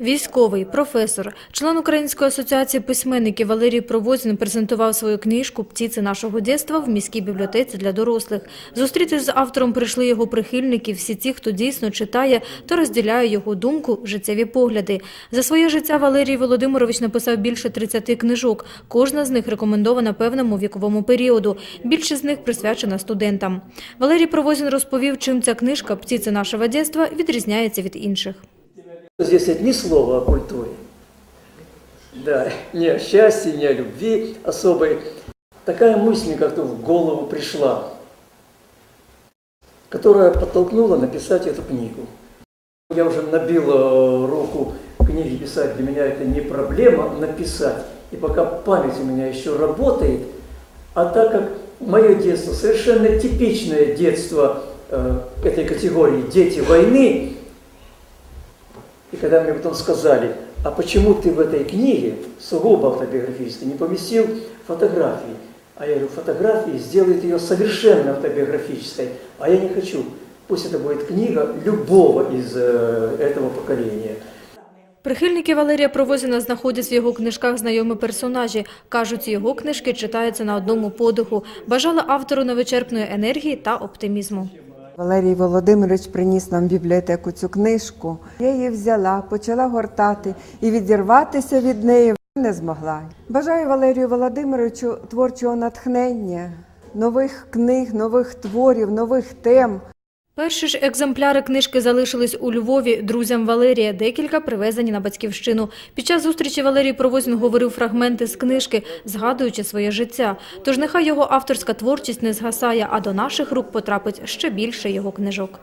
Військовий, професор, член Української асоціації письменників Валерій Провозін презентував свою книжку «Птиці нашого дєства» в міській бібліотеці для дорослих. Зустрітись з автором прийшли його прихильники, всі ті, хто дійсно читає та розділяє його думку, життєві погляди. За своє життя Валерій Володимирович написав більше 30 книжок. Кожна з них рекомендована певному віковому періоду. Більшість з них присвячена студентам. Валерій Провозін розповів, чим ця книжка «Птиці нашого дєства» відрізняється від інших. Здесь нет ни слова о культуре. Да, ни о счастье, ни о любви особой. Такая мысль как-то в голову пришла, которая подтолкнула написать эту книгу. Я уже набил э, руку книги писать, для меня это не проблема написать. И пока память у меня еще работает, а так как мое детство совершенно типичное детство э, этой категории «дети войны», и когда мне потом сказали, а почему ты в этой книге, сугубо автобиографической, не поместил фотографии? А я говорю, фотографии сделают ее совершенно автобиографической, а я не хочу. Пусть это будет книга любого из э, этого поколения. Прихильники Валерія Провозіна знаходять в його книжках знайомі персонажі. Кажуть, його книжки читаються на одному подиху. Бажали автору невичерпної енергії та оптимізму. Валерій Володимирович приніс нам в бібліотеку цю книжку. Я її взяла, почала гортати і відірватися від неї не змогла. Бажаю Валерію Володимировичу творчого натхнення, нових книг, нових творів, нових тем. Перші ж екземпляри книжки залишились у Львові друзям Валерія, декілька привезені на батьківщину. Під час зустрічі Валерій Провозін говорив фрагменти з книжки, згадуючи своє життя. Тож нехай його авторська творчість не згасає, а до наших рук потрапить ще більше його книжок.